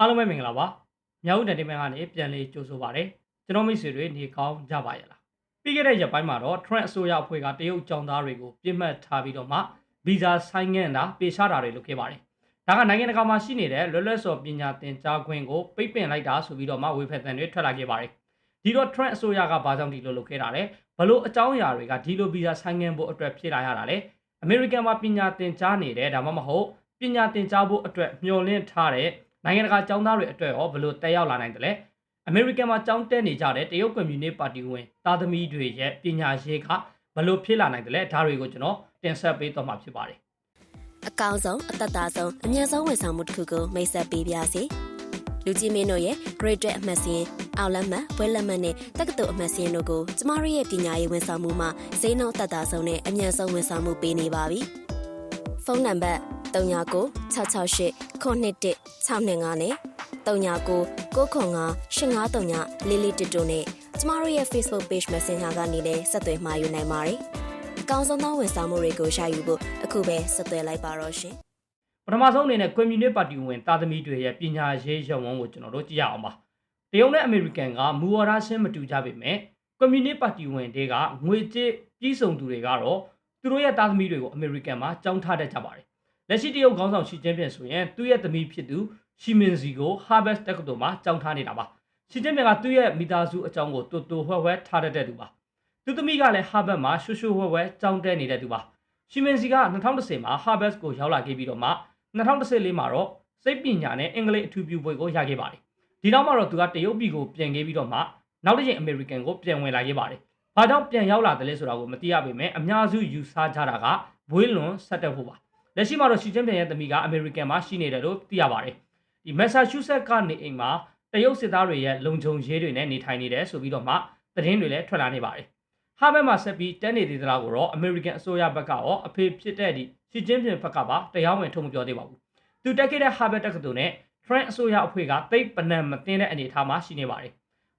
အားလုံးပဲမင်္ဂလာပါမြောက်ဦးနယ်တင်မဲ့ကနေပြန်လေးကြိုဆိုပါရစေကျွန်တော်မိတ်ဆွေတွေနေကောင်းကြပါရဲ့လားပြီးခဲ့တဲ့ရက်ပိုင်းမှာတော့ Trent အစိုးရအဖွဲ့ကတရုတ်ចောင်းသားတွေကိုပြစ်မှတ်ထားပြီးတော့မှဗီဇာဆိုင်ငံ့တာပေရှားတာတွေလုပ်ခဲ့ပါတယ်ဒါကနိုင်ငံတကာမှာရှိနေတဲ့လွတ်လပ်စွာပညာသင်ကြားခွင့်ကိုပိတ်ပင်လိုက်တာဆိုပြီးတော့မှဝေဖန်တဲ့တွေထွက်လာခဲ့ပါတယ်ဒီတော့ Trent အစိုးရကဘာကြောင့်ဒီလိုလုပ်ခဲ့တာလဲဘလို့အကြောင်းအရာတွေကဒီလိုဗီဇာဆိုင်ငံ့ဖို့အတွက်ဖြစ်လာရတာလဲအမေရိကန်မှာပညာသင်ကြားနေတဲ့ဒါမှမဟုတ်ပညာသင်ကြားဖို့အတွက်မျှော်လင့်ထားတဲ့ နိုင်ငံတကာចောင်းသားတွေအတွက်ရောဘယ်လိုတက်ရောက်လာနိုင်တယ်လဲအမေရိကန်မှာចောင်းတက်နေကြတဲ့တရုတ်ကွန်မြူနစ်ပါတီဝင်သားသမီးတွေရဲ့ပညာရေးကဘယ်လိုဖြစ်လာနိုင်တယ်လဲဒါတွေကိုကျွန်တော်တင်ဆက်ပေးတော့မှာဖြစ်ပါတယ်အကောင်းဆုံးအသက်သာဆုံးအမြတ်ဆုံးဝန်ဆောင်မှုတစ်ခုကိုမိတ်ဆက်ပေးပါစီလူကြီးမင်းတို့ရဲ့ Great အမှတ်စဉ်အောင်လက်မှတ်ဘွဲလက်မှတ်နဲ့တက္ကသိုလ်အမှတ်စဉ်တို့ကိုကျမတို့ရဲ့ပညာရေးဝန်ဆောင်မှုမှာဈေးနှုန်းသက်သာဆုံးနဲ့အမြတ်ဆုံးဝန်ဆောင်မှုပေးနေပါပြီ ဖုန်းနံပါတ်399668ခုနှစ်1 625နဲ့39 995 853လေးလေးတစ်တို့နဲ့ကျမတို့ရဲ့ Facebook Page Messenger ကနေလည်းဆက်သွယ်မှာယူနိုင်ပါတယ်အကောင်းဆုံးသောဝန်ဆောင်မှုတွေကိုရယူဖို့အခုပဲဆက်သွယ်လိုက်ပါတော့ရှင်ပထမဆုံးအနေနဲ့ကွန်မြူနစ်ပါတီဝင်သားသမီးတွေရဲ့ပညာရေးရုံဝန်းကိုကျွန်တော်တို့ကြည့်ရအောင်ပါတရုတ်နဲ့အမေရိကန်ကမူဝါဒရှင်းမတူကြပေမဲ့ကွန်မြူနစ်ပါတီဝင်တွေကငွေကြေးပြည်စုံသူတွေကတော့ သူတို့ရဲ့သားသမီးတွေကိုအမေရိကန်မှာကြောင်းထားတတ်ကြပါတယ်လက်ရှိတရုတ်ခေါင်းဆောင်ရှီကျင်းပင်ဆိုရင်သူ့ရဲ့သမီးဖြစ်သူရှီမင်စီကို Harvard တက္ကသိုလ်မှာကြောင်းထားနေတာပါရှီကျင်းပင်ကသူ့ရဲ့မိသားစုအကြောင်းကိုတူတူဝှဲဝှဲထားတတ်တဲ့သူပါသူသမီးကလည်း Harvard မှာရှူရှူဝှဲဝှဲကြောင်းတက်နေတဲ့သူပါရှီမင်စီက2010မှာ Harvard ကိုရောက်လာခဲ့ပြီးတော့မှ2014မှာတော့စိတ်ပညာနဲ့အင်္ဂလိပ်အထူးပြုပွဲကိုရခဲ့ပါတယ်ဒီနောက်မှာတော့သူကတရုတ်ပြည်ကိုပြန်ခဲ့ပြီးတော့မှနောက်တစ်ချိန်အမေရိကန်ကိုပြန်ဝင်လာခဲ့ပါတယ် ဘာကြောင့်ပြန်ရောက်လာတယ်လဲဆိုတာကိုမသိရပေမဲ့အများစုယူဆကြတာကဘွေးလွန်ဆက်တက်ဖို့ပါလက်ရှိမှာတော့ရှီကျင်းပင်ရဲ့သမီးကအမေရိကန်မှာရှိနေတယ်လို့သိရပါတယ်ဒီမက်ဆာချူးဆက်ကနေအိမ်မှာတရုတ်စစ်သားတွေရဲ့လုံခြုံရေးတွေနဲ့နေထိုင်နေတယ်ဆိုပြီးတော့မှသတင်းတွေလည်းထွက်လာနေပါတယ်ဟာဘက်မှာဆက်ပြီးတက်နေသေးသလားကိုတော့အမေရိကန်အစိုးရဘက်ကရောအဖေဖြစ်တဲ့ဒီရှီကျင်းပင်ဘက်ကပါတရားဝင်ထုတ်မပြောသေးပါဘူးသူတက်ခဲ့တဲ့ဟာဘက်တက္ကသိုလ်နဲ့ Trent အစိုးရအဖွဲ့ကတိတ်ပနံမတင်တဲ့အနေအထားမှာရှိနေပါတယ်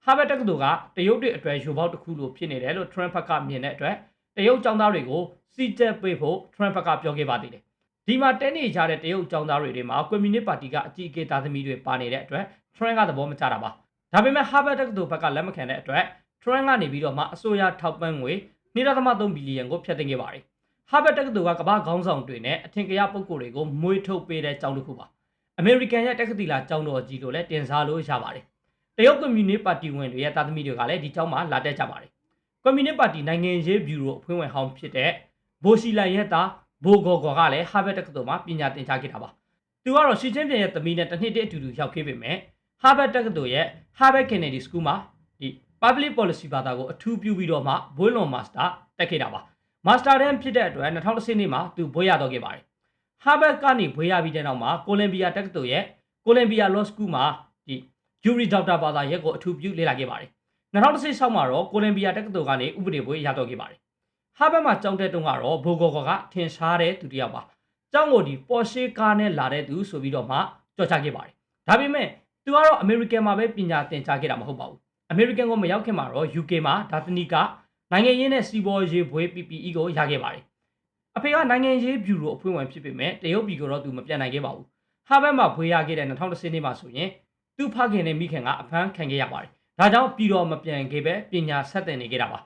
ဟာဘက်တက္ကသိုလ်ကတရုတ်တွေအတွက်ယူပေါက်တစ်ခုလိုဖြစ်နေတယ်လို့ Trent ဘက်ကမြင်တဲ့အတွက်တရုတ်ចောင်းသားတွေကိုစီတက်ပေးဖို့ Trent ဘက်ကပြောခဲ့ပါသေးတယ်ဒီမှာတဲနေကြတဲ့တရုတ်ចောင်းသားတွေတွေမှာကွန်မြူနစ်ပါတီကအကြီးအကဲသားသမီးတွေပါနေတဲ့အတွက် Trent ကသဘောမကျတာပါဒါပေမဲ့ Harvard တက္ကသိုလ်ဘက်ကလက်မခံတဲ့အတွက် Trent ကနေပြီးတော့မှအစိုးရထောက်ပံ့ငွေ2.3ဘီလီယံကိုဖျက်သိမ်းခဲ့ပါတယ် Harvard တက္ကသိုလ်ကကမ္ဘာခေါင်းဆောင်တွေနဲ့အထင်ကရပုဂ္ဂိုလ်တွေကိုမွေးထုတ်ပေးတဲ့ကျောင်းတစ်ခုပါအမေရိကန်ရဲ့တက္ကသိုလ်ကျောင်းတော်ကြီးလို့လည်းတင်စားလို့ရပါတယ် တရုတ်ကွန်မြူနစ်ပါတီဝင်တွေရဲ့တာသမီတွေကလည်းဒီကျောင်းမှာလာတက်ကြပါတယ်ကွန်မြူနစ်ပါတီနိုင်ငံရေးဘျူရိုအဖွဲ့ဝင်ဟောင်းဖြစ်တဲ့ဘိုရှိလန်ရဲ့သားဘိုဂော်ဂော်ကလည်း Harvard တက္ကသိုလ်မှာပညာသင်ကြားခဲ့တာပါသူကတော့ရှီချင်းပြရဲ့သမီးနဲ့တစ်နှစ်တည်းအတူတူရောက်ခဲ့ပေမဲ့ Harvard တက္ကသိုလ်ရဲ့ Harvard Kennedy School မှာဒီ public policy ဘာသာကိုအထူးပြုပြီးတော့မှဘွေးလွန်မာစတာတက်ခဲ့တာပါမာစတာတန်းဖြစ်တဲ့အတွက်2010နှစ်မှာသူဘွေးရတော့ခဲ့ပါတယ် Harvard ကနေဘွေးရပြီးတဲ့နောက်မှာကိုလံဘီယာတက္ကသိုလ်ရဲ့ကိုလံဘီယာ Law School မှာဒီ Jury Doctor ဘာသာရက်ကိုအထူးပြုလေ့လာခဲ့ပါတယ်2016မှာတော့ကိုလံဘီယာတက္ကသိုလ်ကနေဥပဒေဘွေးရတော့ခဲ့ပါတယ် Harvard မှာကျောင်းတက်တုန်းကတော့ဘိုဂော်ဂေါ်ကထင်ရှားတဲ့သူတစ်ယောက်ပါကျောင်းကိုဒီ Porsche ကားနဲ့လာတဲ့သူဆိုပြီးတော့မှကြော်ချခဲ့ပါတယ်ဒါပေမဲ့သူကတော့ American မှာပဲပညာသင်ကြားခဲ့တာမဟုတ်ပါဘူး American ကိုမရောက်ခင်မှာတော့ UK မှာဒါသနီကနိုင်ငံရေးနဲ့စီးပွားရေးဘွေး PPE ကိုရခဲ့ပါတယ်အဖေကနိုင်ငံရေးဘျူရိုအဖွဲ့ဝင်ဖြစ်ပေမဲ့တရုတ်ပြည်ကိုတော့သူမပြန်နိုင်ခဲ့ပါဘူးဟာဘတ်မှာဘွေးရခဲ့တဲ့2010နှစ်မှာဆိုရင် သူ့ဖခင်နဲ့မိခင်ကအဖမ်းခံခဲ့ရပါတယ်ဒါကြောင့်ပြည်တော်မပြန်ခဲ့ပဲပညာဆက်သင်နေခဲ့တာပါ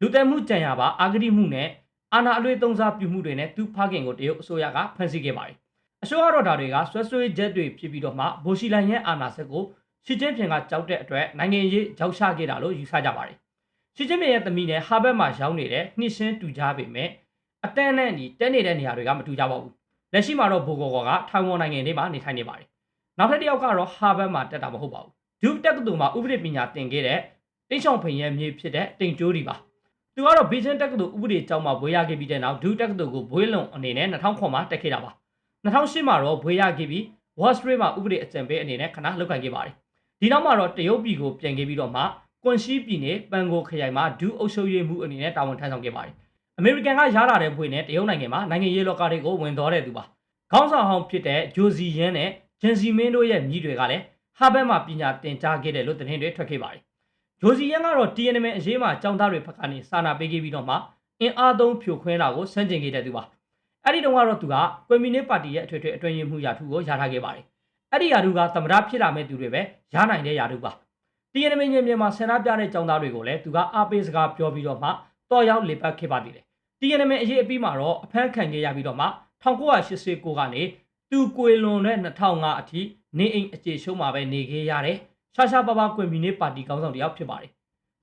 လူတက်မှုကြံရပါအာဂတိမှုနဲ့အာဏာအလွေသုံးစားပြုမှုတွေနဲ့သူ့ဖခင်ကိုတရုတ်အစိုးရကဖမ်းဆီးခဲ့ပါတယ်အစိုးရတော်ဒါတွေကဆွဲဆွဲချက်တွေဖြစ်ပြီးတော့မှဘိုရှိလန်ရဲ့အာဏာစက်ကိုရှီကျင်းဖျင်ကကြောက်တဲ့အတွက်နိုင်ငံရေးကြောက်ချခဲ့တာလို့ယူဆကြပါတယ်ရှီကျင်းဖျင်ရဲ့သမီးနဲ့ဟာဘတ်မှာရောင်းနေတဲ့နှိရှင်းတူကြပေမဲ့အတန်းနဲ့ညီတက်နေတဲ့နေရာတွေကမတူကြပါဘူးလက်ရှိမှာတော့ဘိုဂော်ကထိုင်ဝမ်နိုင်ငံထဲမှာနေထိုင်နေပါတယ် နောက်ထပ်တစ်ယောက်ကတော့ဟာဘတ်မှာတက်တာမဟုတ်ပါဘူးဒုတက်ကတူမှာဥပဒေပညာသင်ခဲ့တဲ့တိန့်ချောင်ဖိန်ရဲ့မြေဖြစ်တဲ့တိန်ကျိုးဒီပါသူကတော့ဘေဂျင်းတက္ကသိုလ်ဥပဒေကျောင်းမှာဘွေးရခဲ့ပြီးတဲ့နောက်ဒုတက္ကသိုလ်ကိုဘွေးလွန်အနေနဲ့2000မှာတက်ခဲ့တာပါ2008မှာတော့ဘွေးရခဲ့ပြီး Wall Street မှာဥပဒေအကြံပေးအနေနဲ့ခဏလုပ်ကိုင်ခဲ့ပါတယ်ဒီနောက်မှာတော့တရုတ်ပြည်ကိုပြန်ခဲ့ပြီးတော့မှကွန်ရှိပြည်နယ်ပန်ကိုခရိုင်မှာဒုအုပ်ချုပ်ရေးမှုအနေနဲ့တာဝန်ထမ်းဆောင်ခဲ့ပါတယ်အမေရိကန်ကရလာတဲ့ဘွေနဲ့တရုတ်နိုင်ငံမှာနိုင်ငံရေးလောကတွေကိုဝင်တော်တဲ့သူပါခေါင်းဆောင်ဟောင်းဖြစ်တဲ့ဂျိုစီယန်နဲ့ ဂျန်စီမင်းတို့ရဲ့မြည်တွေကလည်းဟာဘတ်မှာပညာသင်ကြားခဲ့တယ်လို့သတင်းတွေထွက်ခဲ့ပါတယ်ဂျိုစီယန်ကတော့ TNM အရေးမှာចောင်းသားတွေဘက်ကနေစာနာပေးခဲ့ပြီးတော့မှအင်အားသုံးဖြိုခွင်းတာကိုစန့်ကျင်ခဲ့တဲ့သူပါအဲ့ဒီတုန်းကတော့သူကကွန်မြူနစ်ပါတီရဲ့အထွေထွေအတွင်းရေးမှူးရာထူးကိုရထားခဲ့ပါတယ်အဲ့ဒီယာတုကသမရဖြစ်လာမဲ့သူတွေပဲရနိုင်တဲ့ယာတုပါတီယနမင်းညမြန်မာဆန္ဒပြတဲ့ចောင်းသားတွေကိုလည်းသူကအားပေးစကားပြောပြီးတော့မှတော်ရောက်လေပတ်ခဲ့ပါသေးတယ်တီယနမင်းအရေးအပြီးမှာတော့အဖမ်းခံခဲ့ရပြီးတော့မှ1989ကနေ သူကွေလွန်တဲ့2005အထိနေအိမ်အခြေရှုံးမှာပဲနေခဲ့ရတယ်ရှာရှာပါပါကွန်မြူနတီပါတီခေါင်းဆောင်တယောက်ဖြစ်ပါတယ်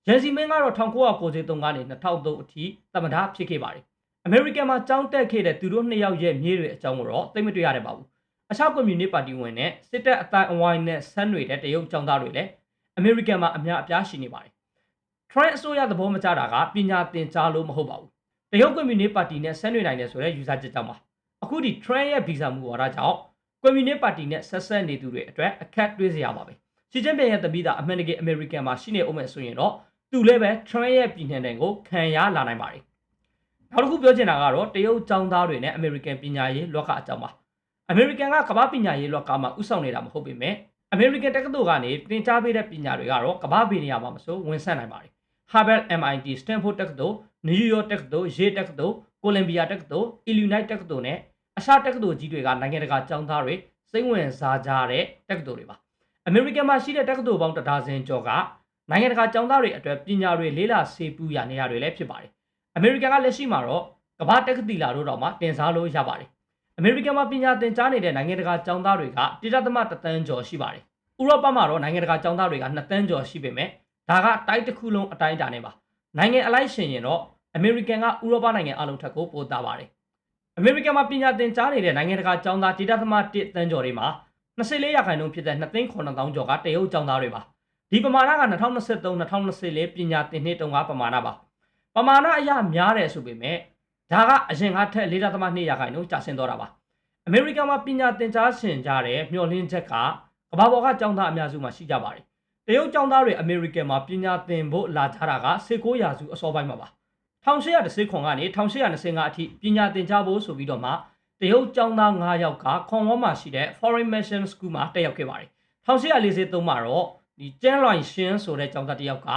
ရန်စီမင်းကတော့1993ကနေ2003အထိသမ္မတဖြစ်ခဲ့ပါတယ်အမေရိကန်မှာကြောင်းတက်ခဲ့တဲ့သူတို့နှစ်ယောက်ရဲ့မြေးတွေအကြောင်းကိုတော့သိမတွေ့ရတဲ့ပါဘူးအခြားကွန်မြူနတီပါတီဝင်နဲ့စစ်တပ်အတိုင်းအဝိုင်းနဲ့ဆန်းတွေတဲ့တရုတ်ចောင်းသားတွေလည်းအမေရိကန်မှာအများအပြားရှိနေပါတယ်။ Trump အစိုးရသဘောမကျတာကပညာသင်ကြားလို့မဟုတ်ပါဘူး။တရုတ်ကွန်မြူနတီပါတီနဲ့ဆန်းတွေနိုင်တယ်ဆိုတဲ့ယူဆချက်ကြောင့်ပါ။ အခုဒီ Trump ရဲ့ဗီဇာမူဝါဒကြောင့်ကွန်မြူနတီပါတီနဲ့ဆက်ဆက်နေသူတွေအတွက်အခက်တွေ့စရာပါပဲ။ရှီကျင်းပင်ရဲ့တပိတာအမှန်တကယ်အမေရိကန်မှာရှိနေအောင်မဲ့ဆိုရင်တော့သူလည်းပဲ Trump ရဲ့ပြည်နှံတဲ့ကိုခံရလာနိုင်ပါတယ်။နောက်တစ်ခုပြောချင်တာကတော့တရုတ်ចောင်းသားတွေနဲ့အမေရိကန်ပညာရေးလောကအကြောင်းပါ။အမေရိကန်ကကမ္ဘာပညာရေးလောကမှာဥဆောင်နေတာမဟုတ်ပေမဲ့အမေရိကန်တက္ကသိုလ်ကနေသင်ကြားပေးတဲ့ပညာတွေကတော့ကမ္ဘာပညာမှာမဆိုဝင်ဆက်နိုင်ပါတယ်။ Harvard, MIT, Stanford တက္ကသိုလ်၊ New York တက္ကသိုလ်၊ Yale တက္ကသိုလ်၊ Columbia တက္ကသိုလ်၊ Illinois တက္ကသိုလ်နဲ့ အခြားတက္ကသိုလ်ကြီးတွေကနိုင်ငံတကာကျောင်းသားတွေစိတ်ဝင်စားကြတဲ့တက္ကသိုလ်တွေပါ။အမေရိကန်မှာရှိတဲ့တက္ကသိုလ်ပေါင်းတစ်ဒါဇင်ကျော်ကနိုင်ငံတကာကျောင်းသားတွေအတွက်ပညာတွေလေးလာစေပူရနေရတွေလည်းဖြစ်ပါတယ်။အမေရိကန်ကလက်ရှိမှာတော့ကမ္ဘာတက္ကသိုလ်တို့တော့မှတင်စားလို့ရပါတယ်။အမေရိကန်မှာပညာသင်ကြားနေတဲ့နိုင်ငံတကာကျောင်းသားတွေကတိကျသမတတန်းကျော်ရှိပါတယ်။ဥရောပမှာတော့နိုင်ငံတကာကျောင်းသားတွေက2တန်းကျော်ရှိပေမဲ့ဒါကတိုက်တစ်ခုလုံးအတိုင်းအတာနဲ့ပါ။နိုင်ငံအလိုက်ရှင်ရင်တော့အမေရိကန်ကဥရောပနိုင်ငံအလုံးထက်ကိုပိုသားပါတယ်။ အမေရိကန်မှာပညာသင်ကြားနေတဲ့နိုင်ငံတကာကျောင်းသားတိကျသမ1တန်းကျော်တွေမှာ24ရာခိုင်နှုန်းဖြစ်တဲ့2သိန်း9000ကျော်ကတရုတ်ကျောင်းသားတွေပါ။ဒီပမာဏက2023-2024ပညာသင်နှစ်တုန်းကပမာဏပါ။ပမာဏအရများတယ်ဆိုပေမဲ့ဒါကအရင်ကထက်4.2ရာခိုင်နှုန်းကျဆင်းသွားတာပါ။အမေရိကန်မှာပညာသင်ကြားရှင်ကြတဲ့မျှော်လင့်ချက်ကကမ္ဘာပေါ်ကကျောင်းသားအများစုမှာရှိကြပါတယ်။တရုတ်ကျောင်းသားတွေအမေရိကန်မှာပညာသင်ဖို့လာကြတာက19ရာစုအစောပိုင်းမှာပါ။ 1810ခွန်ကနေ1825အထိပညာသင်ကြားဖို့ဆိုပြီးတော့မှတရုတ်ကျောင်းသား9ယောက်ကခွန်ဝေါမှာရှိတဲ့ Foreign Mission School မှာတက်ရောက်ခဲ့ပါတယ်။1843မှာတော့ဒီကျန်းလွိုင်ရှင်းဆိုတဲ့ကျောင်းသားတစ်ယောက်က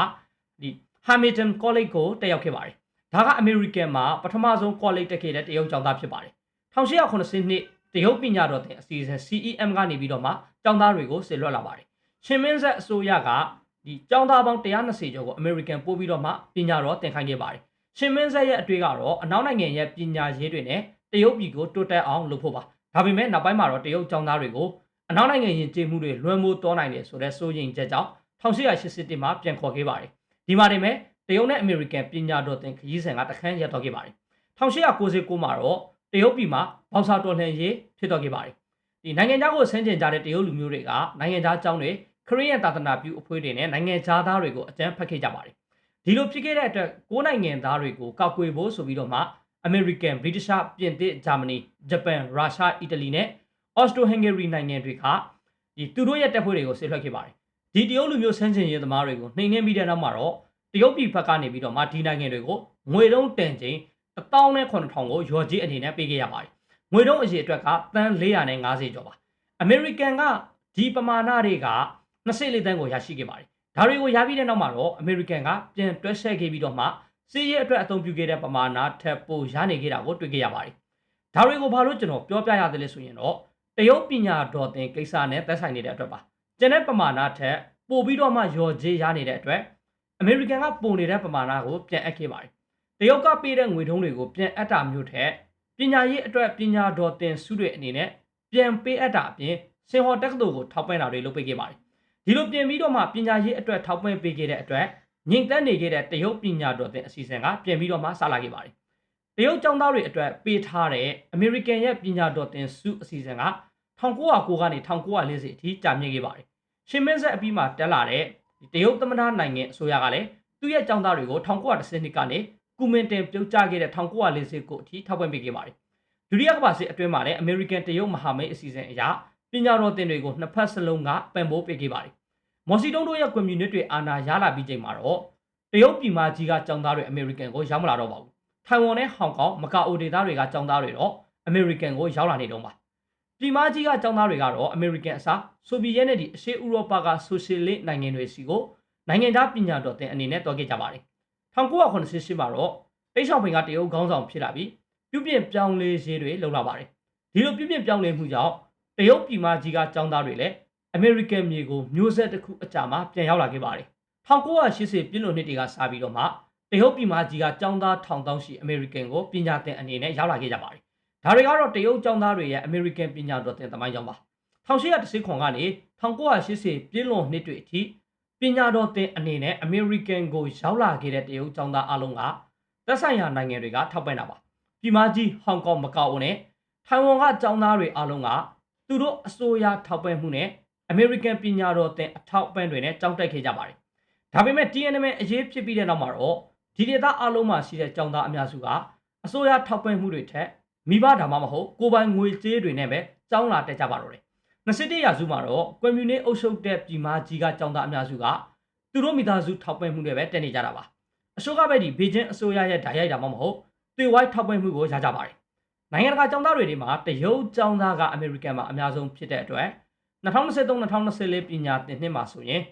ဒီ Hamilton College ကိုတက်ရောက်ခဲ့ပါတယ်။ဒါကအမေရိကန်မှာပထမဆုံး college တက်ခဲ့တဲ့တရုတ်ကျောင်းသားဖြစ်ပါတယ်။1880နှစ်တရုတ်ပညာတော်သင်အစီအစဉ် CEM ကနေပြီးတော့မှကျောင်းသားတွေကိုဆေလွတ်လာပါတယ်။ရှင်မင်းဆက်အစိုးရကဒီကျောင်းသားပေါင်း120ကျော်ကိုအမေရိကန်ပို့ပြီးတော့မှပညာတော်သင်ခိုင်းခဲ့ပါတယ်။ ရှင်မင်းဆက်ရဲ့အတွေ့ကတော့အနောက်နိုင်ငံရဲ့ပညာရေးတွေနဲ့တရုတ်ပြည်ကိုတိုးတက်အောင်လုပ်ဖို့ပါ။ဒါပေမဲ့နောက်ပိုင်းမှာတော့တရုတ်ကျောင်းသားတွေကိုအနောက်နိုင်ငံယဉ်ကျေးမှုတွေလွှမ်းမိုးတော်နိုင်တယ်ဆိုတဲ့စိုးရိမ်ချက်ကြောင့်1881မှာပြန်ခေါ်ခဲ့ပါတယ်။ဒီမှာနေမဲ့တရုတ်နဲ့အမေရိကန်ပညာတော်သင်ခရီးစဉ်ကတခန်းရပ်တော်ခဲ့ပါတယ်1899မှာတော့တရုတ်ပြည်မှာဘောက်စာတော်လှန်ရေးဖြစ်တော်ခဲ့ပါတယ်ဒီနိုင်ငံသားကိုဆန်းကျင်ကြတဲ့တရုတ်လူမျိုးတွေကနိုင်ငံသားကျောင်းတွေခရစ်ယာန်သာသနာပြုအဖွဲ့တွေနဲ့နိုင်ငံသားတွေကိုအကြမ်းဖက်ခဲ့ကြပါတယ် ဒီလိုဖြစ်ခဲ့တဲ့အတွက်ကိုးနိုင်ငံသားတွေကိုကောက်ကွယ်ဖို့ဆိုပြီးတော့မှအမေရိကန်ဗြိတိရှပြင်သစ်ဂျာမနီဂျပန်ရုရှားအီတလီနဲ့အော်စတိုဟန်ဂေရီနိုင်ငံတွေကဒီသူတို့ရဲ့တပ်ဖွဲ့တွေကိုဆစ်လွှတ်ခဲ့ပါတယ်ဒီတရုတ်လူမျိုးဆန်းကျင်ရေးသမားတွေကိုနှိမ်နှင်းပြီးတဲ့နောက်မှာတော့တရုတ်ပြည်ဘက်ကနေပြီးတော့မှဒီနိုင်ငံတွေကိုငွေတုံးတန်ချိန်19000ကိုရော်ကြီးအနေနဲ့ပေးခဲ့ရပါတယ်။ငွေတုံးအရေအတွက်ကတန်း450ကျော်ပါ။အမေရိကန်ကဒီပမာဏတွေက24တန်းကိုရရှိခဲ့ပါတယ်။ ဒါတွေကိုရပြီးတဲ့နောက်မှာတော့အမေရိကန်ကပြန်တွဲဆက်ခဲ့ပြီးတော့မှစီးရဲအတွက်အသုံးပြုခဲ့တဲ့ပမာဏထက်ပိုရနေခဲ့တာကိုတွေ့ခဲ့ရပါတယ်။ဒါတွေကိုဘာလို့ကျွန်တော်ပြောပြရတယ်လဲဆိုရင်တော့တရုတ်ပညာတော်သင်ကိစ္စနဲ့သက်ဆိုင်နေတဲ့အတွက်ပါ။ကျန်တဲ့ပမာဏထက်ပိုပြီးတော့မှရော်ကြီးရနေတဲ့အတွက်အမေရိကန်ကပုံနေတဲ့ပမာဏကိုပြန်အပ်ခဲ့ပါတယ်။တရုတ်ကပေးတဲ့ငွေထုံးတွေကိုပြန်အပ်တာမျိုးထက်ပညာရေးအတွက်ပညာတော်သင်စုတွေအနေနဲ့ပြန်ပေးအပ်တာအပြင်စင်ဟော်တက္ကသိုလ်ကိုထောက်ပံ့တာတွေလုပ်ပေးခဲ့ပါတယ်။ ဒီလိုပြင်ပြီးတော့မှပညာရေးအတွက်ထောက်ပံ့ပေးခဲ့တဲ့အတွက်ငိမ့်သက်နေခဲ့တဲ့တရုတ်ပညာတော်သင်အစီအစဉ်ကပြင်ပြီးတော့မှစလာခဲ့ပါတယ်။တရုတ်ကျောင်းသားတွေအတွက်ပေးထားတဲ့အမေရိကန်ရဲ့ပညာတော်သင်စုအစီအစဉ်က1909ကနေ1940အထိကြာမြင့်ခဲ့ပါတယ်။ရှင်မင်းဆက်အပြီးမှာတက်လာတဲ့တရုတ်သမ္မတနိုင်ငံအစိုးရကလည်းသူ့ရဲ့ကျောင်းသားတွေကို1910နှစ်ကနေကူမင်တင်ပြုတ်ကျခဲ့တဲ့1940ကိုအထိထောက်ပံ့ပေးခဲ့ပါတယ်။ဒုတိယကမ္ဘာစစ်အတွင်းမှာလည်းအမေရိကန်တရုတ်မဟာမိတ်အစီအစဉ်အရ ပညာတော်သင်တွေကိုနှစ်ဖက်စလုံးကပံ့ပိုးပေးခဲ့ပါတယ်။မော်စီတုံးတို့ရဲ့ကွန်မြူနစ်တွေအာဏာရလာပြီးချိန်မှာတော့တရုတ်ပြည်မကြီးကကျောင်းသားတွေအမေရိကန်ကိုရောက်မလာတော့ပါဘူး။ထိုင်ဝမ်နဲ့ဟောင်ကောင်မကာအိုဒေသတွေကကျောင်းသားတွေတော့အမေရိကန်ကိုရောက်လာနေတော့ပါ။ပြည်မကြီးကကျောင်းသားတွေကတော့အမေရိကန်အစားဆိုဗီယက်နဲ့ဒီအရှေ့ဥရောပကဆိုရှယ်လစ်နိုင်ငံတွေစီကိုနိုင်ငံသားပညာတော်သင်အနေနဲ့တွားခဲ့ကြပါတယ်1988မှာတော့တိတ်ဆောင်ပင်ကတရုတ်ခေါင်းဆောင်ဖြစ်လာပြီးပြုပြင်ပြောင်းလဲရေးတွေလုပ်လာပါတယ်ဒီလိုပြုပြင်ပြောင်းလဲမှုကြောင့် တ တရုတ်ပြည်မကြီးကចောင်းသားတွေလည်းအမေရိကန်မြေကိုမျိုးဆက်တစ်ခုအကြာမှာပြန်ရောက်လာခဲ့ပါတယ်1980ပြည့်လွန်နှစ်တွေကစပြီးတော့မှတရုတ်ပြည်မကြီးကចောင်းသားထောင်တောင်းရှိအမေရိကန်ကိုပညာသင်အနေနဲ့ရောက်လာခဲ့ကြပါတယ်ဒါတွေကတော့တရုတ်ចောင်းသားတွေရဲ့အမေရိကန်ပညာတော်သင်သမိုင်းကြောင်းပါ1810ခွန်ကနေ1980ပြည့်လွန်နှစ်တွေအထိပညာတော်သင်အနေနဲ့အမေရိကန်ကိုရောက်လာခဲ့တဲ့တရုတ်ចောင်းသားအလုံးကသက်ဆိုင်ရာနိုင်ငံတွေကထောက်ပံ့တာပါပြည်မကြီးဟောင်ကောင်မကာအိုနဲ့ထိုင်ဝမ်ကចောင်းသားတွေအလုံးက သူတို့အစိုးရထောက်ပံ့မှုနဲ့အမေရိကန်ပညာတော်သင်အထောက်အပံ့တွေနဲ့ကြောင်းတက်ခဲ့ကြပါတယ်ဒါပေမဲ့ TNM အရေးဖြစ်ပြီးတဲ့နောက်မှာတော့ဒီဒေသအလုံးမှာရှိတဲ့ចောင်းသားအများစုကအစိုးရထောက်ပံ့မှုတွေထက်မိဘဒါမှမဟုတ်ကိုယ်ပိုင်ငွေကြေးတွေနဲ့ပဲကျောင်းလာတက်ကြပါတော့တယ်21ရာစုမှာတော့ကွန်မြူနစ်အုပ်ချုပ်တဲ့ပြည်မကြီးကចောင်းသားအများစုကသူတို့မိသားစုထောက်ပံ့မှုတွေပဲတက်နေကြတာပါအစိုးရဘက်ဒီဘေကျင်းအစိုးရရဲ့ဓာတ်ရိုက်တာမှမဟုတ်တေဝိုက်ထောက်ပံ့မှုကိုရကြပါတယ် နိုင်ငံတကာကျောင်းသားတွေဒီမှာတရုတ်ကျောင်းသားကအမေရိကန်မှာအများဆုံးဖြစ်တဲ့အတွက်2023-2024ပညာသင်နှစ်မှာဆိုရင်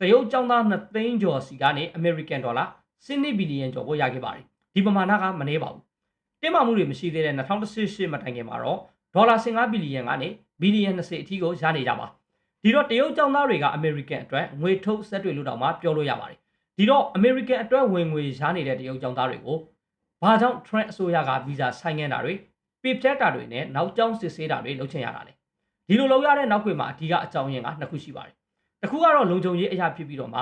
တရုတ်ကျောင်းသား2သိန်းကျော်စီကနေအမေရိကန်ဒေါ်လာ7ဘီလီယံကျော်ကိုရခဲ့ပါတယ်။ဒီပမာဏကမနည်းပါဘူး။တင်မာမှုတွေမရှိသေးတဲ့2018မတိုင်ခင်မှာတော့ဒေါ်လာ15ဘီလီယံကနေဘီလီယံ20အထိကိုရနေကြပါဒီတော့တရုတ်ကျောင်းသားတွေကအမေရိကန်အတွက်ငွေထုတ်ဆက်တွေလို့တောင်မှပြောလို့ရပါတယ်ဒီတော့အမေရိကန်အတွက်ဝင်ငွေရနေတဲ့တရုတ်ကျောင်းသားတွေကိုဘာကြောင့် Trump အစိုးရကဗီဇာဆိုင်းငံ့တာတွေ ပေဖြတ်တာတွေနဲ့နောက်ကျောင်းစစ်ဆေးတာတွေလုပ်ချင်ရတာလေဒီလိုလုပ်ရတဲ့နောက်ွယ်မှာအဓိကအကြောင်းရင်းကနှစ်ခုရှိပါတယ်တစ်ခုကတော့လုံခြုံရေးအရာဖြစ်ပြီးတော့မှ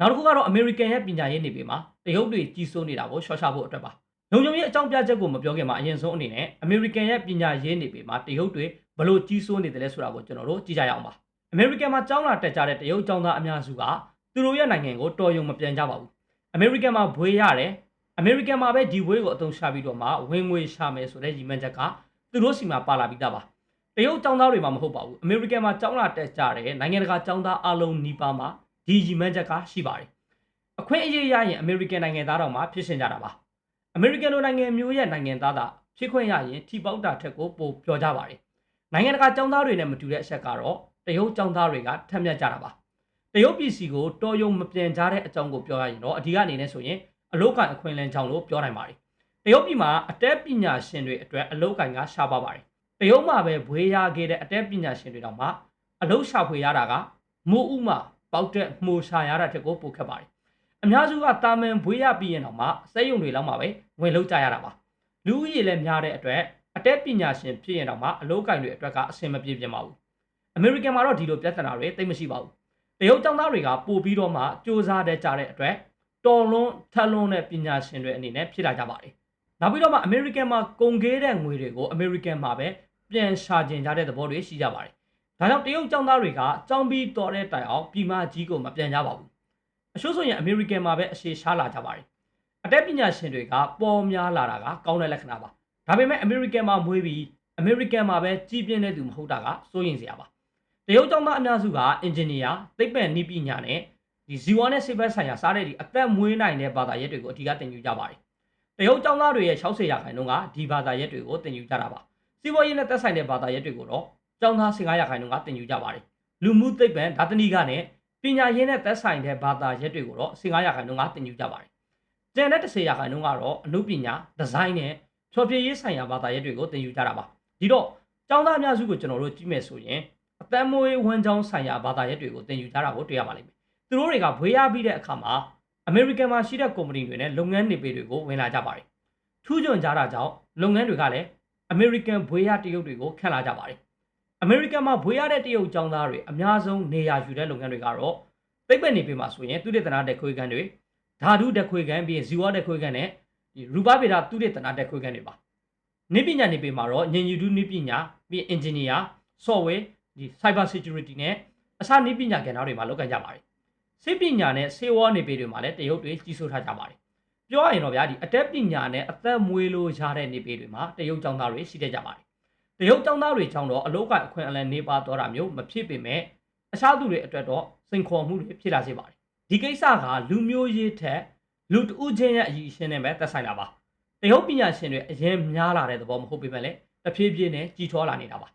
နောက်တစ်ခုကတော့အမေရိကန်ရဲ့ပညာရေးနေပေမှာတရုတ်တွေကြီးစိုးနေတာကိုရှော့ချဖို့အတွက်ပါလုံခြုံရေးအကြောင်းပြချက်ကိုမပြောခင်မှာအရင်ဆုံးအနေနဲ့အမေရိကန်ရဲ့ပညာရေးနေပေမှာတရုတ်တွေဘလို့ကြီးစိုးနေတယ်လဲဆိုတာကိုကျွန်တော်တို့ကြည့်ကြရအောင်ပါအမေရိကန်မှာကျောင်းလာတက်ကြတဲ့တရုတ်ကျောင်းသားအများစုကသူတို့ရဲ့နိုင်ငံကိုတော်ရုံမပြန်ကြပါဘူးအမေရိကန်မှာဘွေရတယ် အမေရိကန်မှာပဲဒီဘွေကိုအသုံးချပြီးတော့မှဝင်ငွေရှာမယ်ဆိုတဲ့ရည်မှန်းချက်ကသူတို့စီမှာပါလာပြီးသားပါတရုတ်ကျောင်းသားတွေမှာမဟုတ်ပါဘူးအမေရိကန်မှာကျောင်းလာတက်ကြတဲ့နိုင်ငံတကာကျောင်းသားအလုံးနီးပါးမှာဒီရည်မှန်းချက်ကရှိပါတယ်အခွင့်အရေးရရင်အမေရိကန်နိုင်ငံသားတော်မှာဖြစ်ရှင်ကြတာပါအမေရိကန်လိုနိုင်ငံမျိုးရဲ့နိုင်ငံသားသာဖြစ်ခွင့်ရရင်ထိပေါက်တာထက်ကိုပိုပြောကြပါတယ်နိုင်ငံတကာကျောင်းသားတွေနဲ့မတူတဲ့အချက်ကတော့တရုတ်ကျောင်းသားတွေကထက်မြက်ကြတာပါတရုတ်ပြည်စီကိုတော်ယုံမပြန်ကြတဲ့အကြောင်းကိုပြောရရင်တော့အဓိကအနေနဲ့ဆိုရင် အလုတ်ကန်အခွင့်အလမ်းကြောင့်လို့ပြောနိုင်ပါတယ်တရုတ်ပြည်မှာအတက်ပညာရှင်တွေအတွက်အလုတ်ကန်ကရှားပါပါတယ်တရုတ်မှာပဲဘွေရခဲ့တဲ့အတက်ပညာရှင်တွေတောင်မှအလုတ်ရှာဖွေရတာကမိုးဥမှာပေါက်တဲ့မှုရှာရတာတက်ကိုပိုခက်ပါတယ်အများစုကတာမန်ဘွေရပြီးရင်တော့မှစက်ရုံတွေလောက်မှပဲဝင်လောက်ကြရတာပါလူဦးရေလည်းများတဲ့အတွက်အတက်ပညာရှင်ဖြစ်ရင်တော့မှအလုတ်ကန်တွေအတွက်ကအဆင်မပြေပြပါဘူးအမေရိကန်မှာတော့ဒီလိုပြဿနာတွေသိမရှိပါဘူးတရုတ်ကျောင်းသားတွေကပို့ပြီးတော့မှစ조사တဲ့ကြတဲ့အတွက် တော်လွန်းထက်လွန်းတဲ့ပညာရှင်တွေအနေနဲ့ဖြစ်လာကြပါတယ်နောက်ပြီးတော့မှအမေရိကန်မှာကုန်ကေးတဲ့ငွေတွေကိုအမေရိကန်မှာပဲပြန်ရှာကျင်ကြတဲ့သဘောတွေရှိကြပါတယ်ဒါကြောင့်တရုတ်ကျောင်းသားတွေကကျောင်းပြီးတော်တဲ့တိုင်အောင်ပြည်မကြီးကိုမပြန်ကြပါဘူးအချို့ဆိုရင်အမေရိကန်မှာပဲအရှိရှားလာကြပါတယ်အတက်ပညာရှင်တွေကပေါ်များလာတာကကောင်းတဲ့လက္ခဏာပါဒါပေမဲ့အမေရိကန်မှာမွေးပြီးအမေရိကန်မှာပဲကြီးပြင်းတဲ့သူမဟုတ်တာကစိုးရင်စရာပါတရုတ်ကျောင်းသားအများစုကအင်ဂျင်နီယာသိပ္ပံနည်းပညာနဲ့ ဒီဇီဝနဲ့ဆေးဘက်ဆိုင်ရာစားတဲ့ဒီအသက်မွေးနိုင်တဲ့ဘာသာရပ်တွေကိုအဓိကသင်ယူကြပါတယ်တရုတ်ကျောင်းသားတွေရဲ့60ရာခိုင်နှုန်းကဒီဘာသာရပ်တွေကိုသင်ယူကြတာပါစီးပွားရေးနဲ့သက်ဆိုင်တဲ့ဘာသာရပ်တွေကိုတော့ကျောင်းသား15ရာခိုင်နှုန်းကသင်ယူကြပါတယ်လူမှုသိပ္ပံဓာတနိကနဲ့ပညာရေးနဲ့သက်ဆိုင်တဲ့ဘာသာရပ်တွေကိုတော့15ရာခိုင်နှုန်းကသင်ယူကြပါတယ်ကျန်တဲ့10ရာခိုင်နှုန်းကတော့အမှုပညာဒီဇိုင်းနဲ့ဖြောပြရေးဆိုင်ရာဘာသာရပ်တွေကိုသင်ယူကြတာပါဒီတော့ကျောင်းသားအများစုကိုကျွန်တော်တို့ကြည့်မယ်ဆိုရင်အတမ်းမွေးဝမ်းကြောင်းဆိုင်ရာဘာသာရပ်တွေကိုသင်ယူကြတာကိုတွေ့ရပါလိမ့်မယ် သူတို့တွေကဘွေရပြီးတဲ့အခါမှာအမေရိကန်မှာရှိတဲ့ကုမ္ပဏီတွေနဲ့လုပ်ငန်းနေပေတွေကိုဝင်လာကြပါတယ်ထူးချွန်ကြတာကြောင့်လုပ်ငန်းတွေကလည်းအမေရိကန်ဘွေရတရုတ်တွေကိုခန့်လာကြပါတယ်အမေရိကန်မှာဘွေရတဲ့တရုတ်ចောင်းသားတွေအများဆုံးနေရာယူတဲ့လုပ်ငန်းတွေကတော့သိပ္ပံနေပေမှာဆိုရင်သူတေသနာတက်ခွေးကန်တွေဓာတုတက်ခွေးကန်ပြီးရင်ဇီဝတက်ခွေးကန်နဲ့ဒီရူပဗေဒသူတေသနာတက်ခွေးကန်တွေပါနေပညာနေပေမှာတော့ညင်ယူတူနေပညာပြီးအင်ဂျင်နီယာ software ဒီ cyber security နဲ့အစနည်းပညာကဏ္ဍတွေမှာလုပ်ကိုင်ကြပါတယ် စိပညာနဲ့စေဝါနေပေတွေမှာလည်းတရုတ်တွေကြီးစိုးထားကြပါတယ်ပြောရရင်တော့ဗျာဒီအတက်ပညာနဲ့အသက်မွေးလို့ရတဲ့နေပေတွေမှာတရုတ်ကျောင်းသားတွေရှိတတ်ကြပါတယ်တရုတ်ကျောင်းသားတွေကြောင့်တော့အလုတ်ကအခွင့်အလမ်းနေပါတော့တာမျိုးမဖြစ်ပေမဲ့အခြားသူတွေအတွက်တော့စိန်ခေါ်မှုတွေဖြစ်လာစေပါတယ်ဒီကိစ္စကလူမျိုးရေးထက်လူတဦးချင်းရဲ့အရေးအရှင်းနဲ့ပဲသက်ဆိုင်တာပါတရုတ်ပညာရှင်တွေအရင်များလာတဲ့သဘောမဟုတ်ပေမဲ့လည်းတဖြည်းဖြည်းနဲ့ကြီးထွားလာနေတာပါ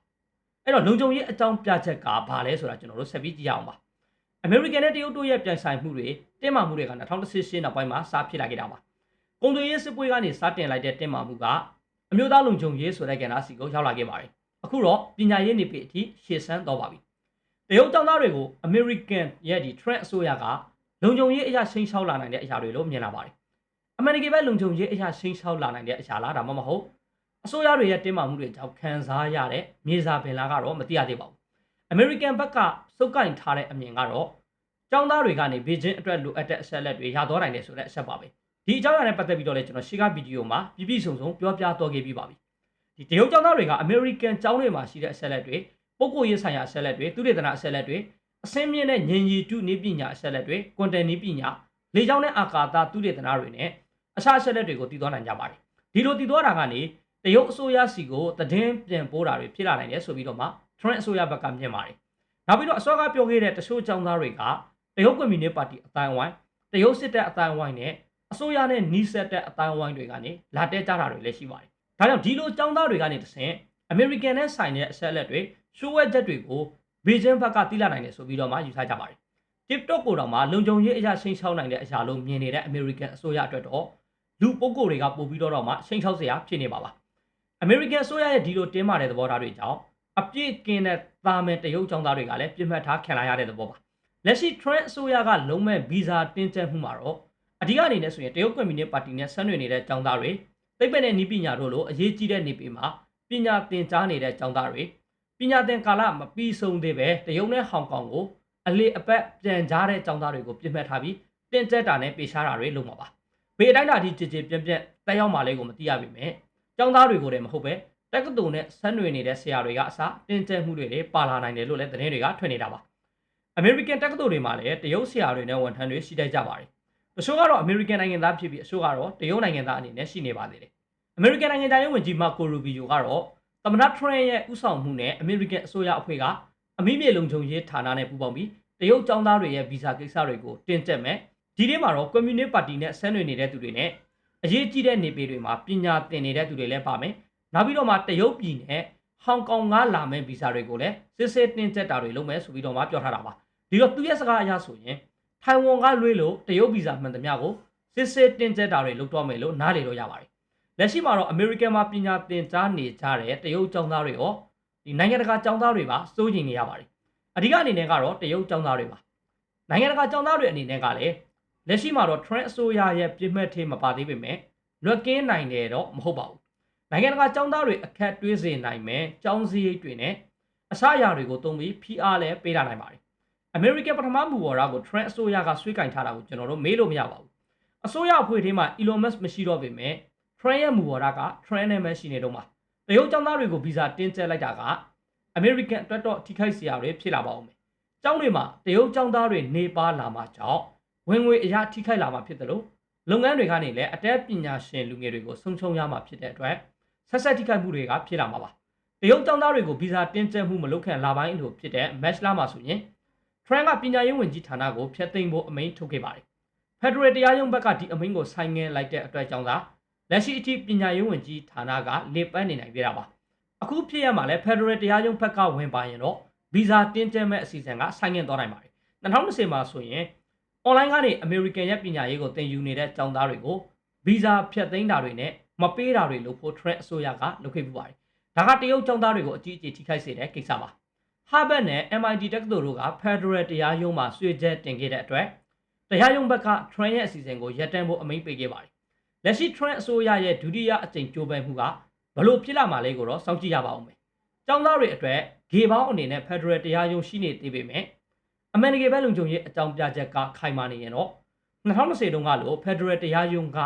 အဲ့တော့လုံခြုံရေးအကြောင်းပြချက်ကဘာလဲဆိုတာကျွန်တော်တို့ဆက်ပြီးကြည့်ရအောင်ပါ အမေရိကန်နဲ့တရုတ်တို့ရဲ့ပြန်ဆိုင်မှုတွေတင်းမာမှုတွေက2018နောက်ပိုင်းမှာစဖြစ်လာခဲ့တာပါကုန်သွယ်ရေးစစ်ပွဲကနေစတင်လိုက်တဲ့တင်းမာမှုကအမျိုးသားလုံခြုံရေးဆိုတဲ့ကဏ္ဍစီကိုရောက်လာခဲ့ပါတယ်အခုတော့ပညာရေးနေပေအထိရှေ့ဆန်းတော့ပါပြီတရုတ်ကျောင်းသားတွေကို American ရဲ့ဒီ Trend အစိုးရကလုံခြုံရေးအရာချိန်ချောက်လာနိုင်တဲ့အရာတွေလို့မြင်လာပါတယ်အမေရိကန်ဘက်လုံခြုံရေးအရာချိန်ချောက်လာနိုင်တဲ့အရာလားဒါမှမဟုတ်အစိုးရတွေရဲ့တင်းမာမှုတွေကြောင့်ခံစားရတဲ့မြေစာပင်လားကတော့မသိရသေးပါဘူးအမေရိကန်ဘက်က စုပ်ကိုင်ထားတဲ့အမြင်ကတော့ကျောင်းသားတွေကနေဘေဂျင်းအတွက်လိုအပ်တဲ့အချက်လက်တွေရသွားနိုင်တယ်ဆိုတဲ့အချက်ပါပဲဒီအကြောင်းအရာနဲ့ပတ်သက်ပြီးတော့လည်းကျွန်တော်ရှေ့ကဗီဒီယိုမှာပြပြဆုံဆုံပြောပြတော့ခဲ့ပြီးပါပြီဒီတရုတ်ကျောင်းသားတွေကအမေရိကန်ကျောင်းတွေမှာရှိတဲ့အချက်လက်တွေပုဂ္ဂိုလ်ရေးဆိုင်ရာအချက်လက်တွေသူတေသနာအချက်လက်တွေအစင်းမြင့်တဲ့ဉာဏ်ရည်တုနည်းပညာအချက်လက်တွေကွန်တက်နည်းပညာလေကြောင်းနဲ့အာကာသသူတေသနာတွေနဲ့အခြားအချက်လက်တွေကိုတည်သွားနိုင်ကြပါတယ်ဒီလိုတည်သွားတာကနေတရုတ်အစိုးရစီကိုတည်င်းပြန်ပိုးတာတွေဖြစ်လာနိုင်တယ်ဆိုပြီးတော့မှ Trump အစိုးရဘက်ကမြင်ပါတယ် နောက်ပြီးတော့အစောကပြောခဲ့တဲ့တချို့ကျောင်းသားတွေကတရုတ်ကွန်မြူနတီပါတီအတိုင်းဝိုင်းတရုတ်စစ်တပ်အတိုင်းဝိုင်းနဲ့အစိုးရနဲ့နှီးဆက်တဲ့အတိုင်းဝိုင်းတွေကနေလာတဲကြတာတွေလည်းရှိပါတယ်ဒါကြောင့်ဒီလိုကျောင်းသားတွေကနေတဆင့်အမေရိကန်နဲ့ဆိုင်တဲ့အဆက်လက်တွေရှိုးဝဲချက်တွေကိုဘေဂျင်းဘက်ကတိလာနိုင်တယ်ဆိုပြီးတော့မှယူဆကြပါတယ် TikTok ကိုတော့မှလုံခြုံရေးအရာချိန်ချောက်နိုင်တဲ့အရာလို့မြင်နေတဲ့အမေရိကန်အစိုးရအတွက်တော့လူပုဂ္ဂိုလ်တွေကပို့ပြီးတော့မှချိန်ချောက်စရာဖြစ်နေပါပါအမေရိကန်အစိုးရရဲ့ဒီလိုတင်းမာတဲ့သဘောထားတွေကြောင့် အပြည့်ကင်းတဲ့တာမန်တရုတ်ကျောင်းသားတွေကလည်းပြစ်မှတ်ထားခံလာရတဲ့သဘောပါလက်ရှိ Trump အစိုးရကလုံးမဲ့ဗီဇာတင်းကျပ်မှုမှာတော့အဓိကအနေနဲ့ဆိုရင်တရုတ်ကွန်မြူနတီပါတီနဲ့ဆက်နွယ်နေတဲ့ကျောင်းသားတွေသိပ္ပံနဲ့နည်းပညာတို့လိုအရေးကြီးတဲ့နေပေမှာပညာသင်ကြားနေတဲ့ကျောင်းသားတွေပညာသင်ကာလမပြီးဆုံးသေးပဲတရုတ်နဲ့ဟောင်ကောင်ကိုအလေအပတ်ပြန်ကြားတဲ့ကျောင်းသားတွေကိုပြစ်မှတ်ထားပြီးတင်ကျက်တာနဲ့ပေရှားတာတွေလုပ်မှာပါဘေးအတိုင်းတာဒီကြည်ကြည်ပြန့်ပြန့်တက်ရောက်မှလည်းကိုမသိရပါမယ်ကျောင်းသားတွေကိုလည်းမဟုတ်ပဲ တက္ကသိုလ်နဲ့ဆက်နွယ်နေတဲ့ဆရာတွေကအစားတင်ကျက်မှုတွေလည်းပါလာနိုင်တယ်လို့လည်းသတင်းတွေကထွက်နေတာပါအမေရိကန်တက္ကသိုလ်တွေမှာလည်းတရုတ်ဆရာတွေနဲ့ဝန်ထမ်းတွေရှိတတ်ကြပါတယ်တချို့ကတော့အမေရိကန်နိုင်ငံသားဖြစ်ပြီးအချို့ကတော့တရုတ်နိုင်ငံသားအနေနဲ့ရှိနေပါသေးတယ်အမေရိကန်နိုင်ငံသားရေးဝန်ကြီးမာကိုရူဘီယိုကတော့သမ္မတထရန့်ရဲ့ဥဆောင်မှုနဲ့အမေရိကန်အစိုးရအဖွဲ့ကအမိမြေလုံခြုံရေးဌာနနဲ့ပူးပေါင်းပြီးတရုတ်ចောင်းသားတွေရဲ့ဗီဇာကိစ္စတွေကိုတင်ကျက်မယ်ဒီနေ့မှာတော့ကွန်မြူနတီပါတီနဲ့ဆန်းနွေနေတဲ့သူတွေနဲ့အရေးကြီးတဲ့နေပေတွေမှာပညာသင်နေတဲ့သူတွေလည်းပါမယ် နောက်ပြီးတော့မှတရုတ်ပြည်နဲ့ဟောင်ကောင်ကလာမဲ့ဗီဇာတွေကိုလည်းစစ်စစ်တင်ကျက်တာတွေလုပ်မယ်ဆိုပြီးတော့မှပြောထားတာပါဒီတော့သူရဲ့စကားအရဆိုရင်ထိုင်ဝမ်ကလွှဲလို့တရုတ်ဗီဇာမှန်သမျှကိုစစ်စစ်တင်ကျက်တာတွေလုပ်တော့မယ်လို့နားလည်လို့ရပါတယ်လက်ရှိမှာတော့အမေရိကန်မှာပညာသင်ကြားနေကြတဲ့တရုတ်ကျောင်းသားတွေရောဒီနိုင်ငံတကာကျောင်းသားတွေပါစိုးရိမ်နေရပါတယ်အဓိကအနေနဲ့ကတော့တရုတ်ကျောင်းသားတွေပါနိုင်ငံတကာကျောင်းသားတွေအနေနဲ့ကလည်းလက်ရှိမှာတော့ Trend အစိုးရရဲ့ပြစ်မှတ်သေးမပါသေးပေမဲ့လွက်ကင်းနိုင်တယ်တော့မဟုတ်ပါဘူး နိုင်ငံတကာကျောင်းသားတွေအခက်တွေးစေနိုင်မယ်ကျောင်းစည်းရိတ်တွေနဲ့အစအရာတွေကိုသုံးပြီး PR လည်းပေးလာနိုင်ပါတယ်အမေရိကန်ပထမမူဝါဒကို Trend အစိုးရကဆွေးကင်ထားတာကိုကျွန်တော်တို့မေးလို့မရပါဘူးအစိုးရအဖွဲ့ထဲမှာ Elon Musk မရှိတော့ပေမဲ့ Trend ရဲ့မူဝါဒက Trend နဲ့ပဲရှိနေတော့မှာတရုတ်ကျောင်းသားတွေကိုဗီဇာတင်းကျပ်လိုက်တာကအမေရိကန်အတွက်တော့ထိခိုက်စရာတွေဖြစ်လာပါဦးမယ်။ကျောင်းတွေမှာတရုတ်ကျောင်းသားတွေနေပါလာမှာကြောင့်ဝင်ငွေအရာထိခိုက်လာမှာဖြစ်တယ်လို့လုပ်ငန်းတွေကနေလည်းအတက်ပညာရှင်လူငယ်တွေကိုဆုံချုံရမှာဖြစ်တဲ့အတွက် ဆက်ဆက်ထိခိုက်မှုတွေကဖြစ်လာမှာပါ။တရုတ်ကျောင်းသားတွေကိုဗီဇာတင်းကျပ်မှုမလုပ်ခံလာပိုင်းလို့ဖြစ်တဲ့ match လာမှာဆိုရင် Trend ကပညာရေးဝန်ကြီးဌာနကိုဖျက်သိမ်းဖို့အမိန့်ထုတ်ခဲ့ပါတယ်။ Federal တရားရုံးဘက်ကဒီအမိန့်ကိုဆိုင်ငယ်လိုက်တဲ့အတွက်ကြောင့်သာလက်ရှိအထိပညာရေးဝန်ကြီးဌာနကလေပန်းနေနိုင်ပြတာပါအခုဖြစ်ရမှာလဲ Federal တရားရုံးဘက်ကဝင်ပါရင်တော့ဗီဇာတင်းကျပ်မဲ့အစီအစဉ်ကဆိုင်ငင်သွားနိုင်ပါတယ်2020မှာဆိုရင် online ကနေ American ရဲ့ပညာရေးကိုသင်ယူနေတဲ့ကျောင်းသားတွေကိုဗီဇာဖျက်သိမ်းတာတွေနဲ့ မပေးတာတွေလုပ်ဖို့ Trend အစိုးရကလုပ်ခဲ့ပူပါတယ်ဒါကတရုတ်ကျောင်းသားတွေကိုအကြီးအကျယ်ထိခိုက်စေတဲ့ကိစ္စပါ Harvard နဲ့ MIT တက္ကသိုလ်တို့က Federal တရားရုံးမှာဆွေးချက်တင်ခဲ့တဲ့အတွက်တရားရုံးဘက်က Trend ရဲ့အစီအစဉ်ကိုရပ်တန့်ဖို့အမိန့်ပေးခဲ့ပါတယ်လက်ရှိ Trend အစိုးရရဲ့ဒုတိယအကြိမ်ကြိုးပမ်းမှုကဘလို့ဖြစ်လာမှာလဲကိုတော့စောင့်ကြည့်ရပါဦးမယ်။ကျောင်းသားတွေအတွက်ဂေပေါင်းအနေနဲ့ Federal တရားရုံးရှိနေသေးပေမဲ့အမေရိကန်ဘက်လုံခြုံရေးအကြောင်းပြချက်ကခိုင်မာနေရင်တော့2020တုန်းကလို့ Federal တရားရုံးက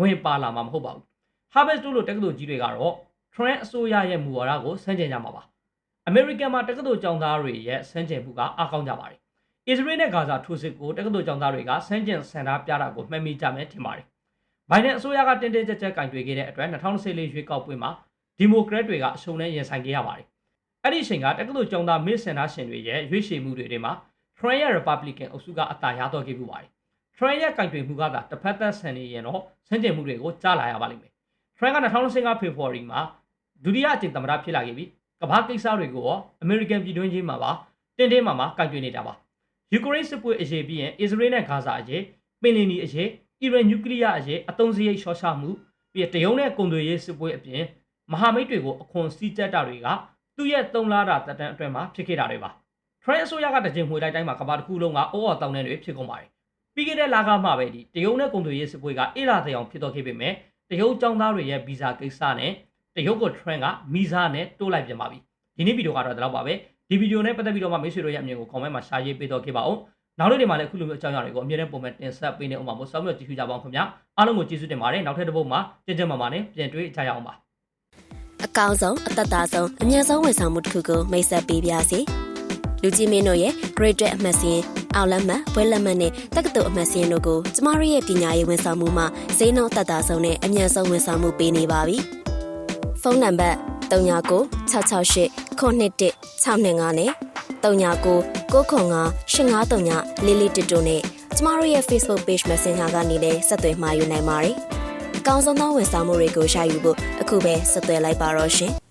ဝင်ပါလာမှာမဟုတ်ပါဘူး။ Harvard တို့လိုတက္ကသိုလ်ကြီးတွေကတော့ Trend အစိုးရရဲ့မူဝါဒကိုဆန့်ကျင်ကြမှာပါ။ American မှာတက္ကသိုလ်ကျောင်းသားတွေရဲ့ဆန့်ကျင်မှုကအားကောင်းကြပါတယ်။ Israel နဲ့ဂါဇာထိုးစစ်ကိုတက္ကသိုလ်ကျောင်းသားတွေကဆန့်ကျင်ဆန္ဒပြတာကိုမှတ်မိကြမယ်ထင်ပါတယ်။ဘိုင်ဒန်အစိုးရကတင်းတင်းကြပ်ကြပ်ကင်တွယ်ခဲ့တဲ့အတွက်2014ရွေးကောက်ပွဲမှာဒီမိုကရက်တွေကအရှုံးနဲ့ရင်ဆိုင်ခဲ့ရပါတယ်။အဲ့ဒီအချိန်ကတက္ကသိုလ်ကျောင်းသားမစ်စင်နာရှင်တွေရဲ့ရွေးချယ်မှုတွေထဲမှာ Trump ရဲ့ Republican အုပ်စုကအတာရတော့ခဲ့ပူပါတယ်။ Trump ရဲ့ကင်တွယ်မှုကသာတစ်ဖက်သက်ဆန်နေရင်တော့ဆန်းကျင်မှုတွေကိုကြားလာရပါလိမ့်မယ်။ Trump က2015 February မှာဒုတိယအကြိမ်သမ္မတဖြစ်လာခဲ့ပြီးကမ္ဘာကိစ္စတွေကိုရော American ပြည်တွင်းချင်းမှာပါတင်းတင်းမာမာကင်တွယ်နေတာပါ။ Ukraine စစ်ပွဲအရေးပြီးရင် Israel နဲ့ Gaza အရေးပင်လယ်နီအရေးအီရန်နျူကလ িয়ার အရေးအသုံးစရိတ်ရှော့ချမှုပြီးတရုတ်နဲ့ကုန်သွယ်ရေးစစ်ပွဲအပြင်မဟာမိတ်တွေကိုအခွန်စည်းကြပ်တာတွေကတသူ့ရဲ့၃လတာတက်တန်းအတွင်းမှာဖြစ်ခဲ့တာတွေပါထရန့်အစိုးရကတကြင်မှွေလိုက်တိုင်းမှာကဘာတစ်ခုလုံးကအိုးအော်တောင်းတဲ့တွေဖြစ်ကုန်ပါတယ်ပြီးခဲ့တဲ့လကမှပဲဒီတရုတ်နဲ့ကုန်သွယ်ရေးစစ်ပွဲကအေလာတဲ့အောင်ဖြစ်တော့ခဲ့ပေမဲ့ တရုတ်ចောင်းသားတွေရဲ့ဗီဇာကိစ္စနဲ့တရုတ်ကိုထရန့်ကမီဇာနဲ့တိုးလိုက်ပြန်ပါပြီဒီနေ့ဗီဒီယိုကတော့ဒီလောက်ပါပဲဒီဗီဒီယိုနဲ့ပတ်သက်ပြီးတော့မှမိတ်ဆွေတို့ရဲ့အမြင်ကို comment မှာ share ရေးပေးတော့ခဲ့ပါအောင်နောက်နေ့ဒီမှာလည်းအခုလိုမျိုးအကြောင်းအရာတွေကိုအမြဲတမ်းပုံမှန်တင်ဆက်ပေးနေအောင်ပါမို့စောင့်မျှော်ကြည့်ရှုကြပါအောင်ခင်ဗျာအားလုံးကိုကျေးဇူးတင်ပါတယ်နောက်ထပ်တစ်ပုဒ်မှာကြင်ကြင်မာမာနဲ့ပြန်တွေ့ကြရအောင်ပါအကောင်းဆုံးအသက်သာဆုံးအမြတ်ဆုံးဝန်ဆောင်မှုတစ်ခုကိုမိတ်ဆက်ပေးပါစီလူကြီးမင်းတို့ရဲ့ grade အမှတ်စဉ် အောက်လက်မှတ်ဘွဲလက်မှတ်နဲ့တက္ကသိုလ်အမှတ်စဉ်တို့ကိုကျမတို့ရဲ့ပညာရေးဝန်ဆောင်မှုမှာဈေးနှုန်းအသက်သာဆုံးနဲ့အမြတ်ဆုံးဝန်ဆောင်မှုပေးနေပါပြီဖုန်းနံပါတ်39 668 921 625နဲ့39 995 853လေးလေးတစ်တို့နဲ့ကျမတို့ရဲ့ Facebook page Messenger ကနေလည်းဆက်သွယ်မှာယူနိုင်ပါတယ်အကောင်းဆုံးသောဝန်ဆောင်မှုတွေကိုရှာယူဖို့အခုပဲဆက်သွယ်လိုက်ပါတော့ရှင်